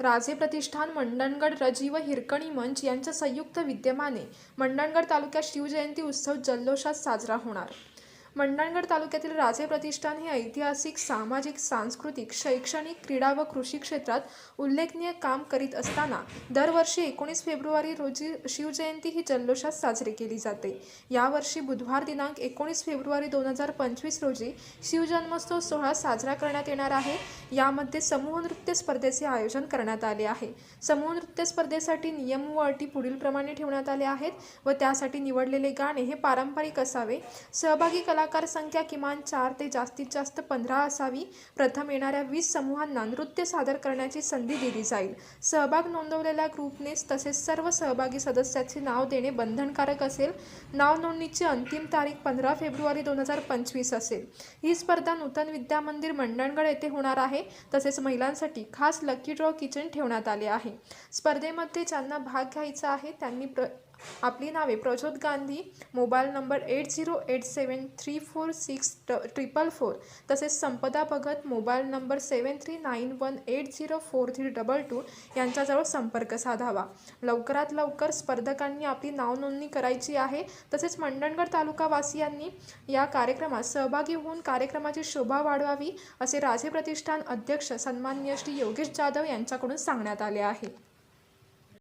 राजे प्रतिष्ठान मंडणगड रजी व हिरकणी मंच यांच्या संयुक्त विद्यमाने मंडणगड तालुक्यात शिवजयंती उत्सव जल्लोषात साजरा होणार. मंडणगड तालुक्यातील राजे प्रतिष्ठान हे ऐतिहासिक सामाजिक सांस्कृतिक शैक्षणिक क्रीडा व कृषी क्षेत्रात उल्लेखनीय काम करीत असताना दरवर्षी एकोणीस फेब्रुवारी रोजी शिवजयंती ही जल्लोषात साजरी केली जाते. यावर्षी बुधवार दिनांक एकोणीस फेब्रुवारी दोन हजार पंचवीस रोजी शिवजन्मोत्सव सोहळा साजरा करण्यात येणार आहे. यामध्ये समूह नृत्य स्पर्धेचे आयोजन करण्यात आले आहे. समूह नृत्य स्पर्धेसाठी नियम व अटी पुढीलप्रमाणे ठेवण्यात आले आहेत व त्यासाठी निवडलेले गाणे हे पारंपरिक असावे. सहभागी कला कलाकार संख्या किमान चार ते जास्तीत जास्त पंधरा असावी. प्रथम येणाऱ्या वीस समूहांना नृत्य सादर करण्याची संधी दिली जाईल. सहभाग नोंदवलेल्या ग्रुपनेच तसेच सर्व सहभागी सदस्याचे नाव देणे बंधनकारक असेल. नाव नोंदणीची अंतिम तारीख पंधरा फेब्रुवारी दोन हजार पंचवीस असेल. ही स्पर्धा नूतन विद्या मंदिर मंडणगड येथे होणार आहे. तसेच महिलांसाठी खास लकी ड्रॉ किचन ठेवण्यात आले आहे. स्पर्धेमध्ये ज्यांना भाग घ्यायचा आहे त्यांनी प्र आपली नावे Prajyot Gandhi mobile number eight zero eight seven three four six ट ट्रिपल फोर तसेच Sampada Bhagat mobile number seven three nine one eight zero four three double two यांच्याजवळ संपर्क साधावा. लवकरात लवकर स्पर्धकांनी आपली नाव नोंदणी करायची आहे. तसेच मंडणगड तालुकावासियांनी या कार्यक्रमात सहभागी होऊन कार्यक्रमाची शोभा वाढवावी असे राजे प्रतिष्ठान अध्यक्ष सन्मान्य श्री योगेश जाधव यांच्याकडून सांगण्यात आले आहे.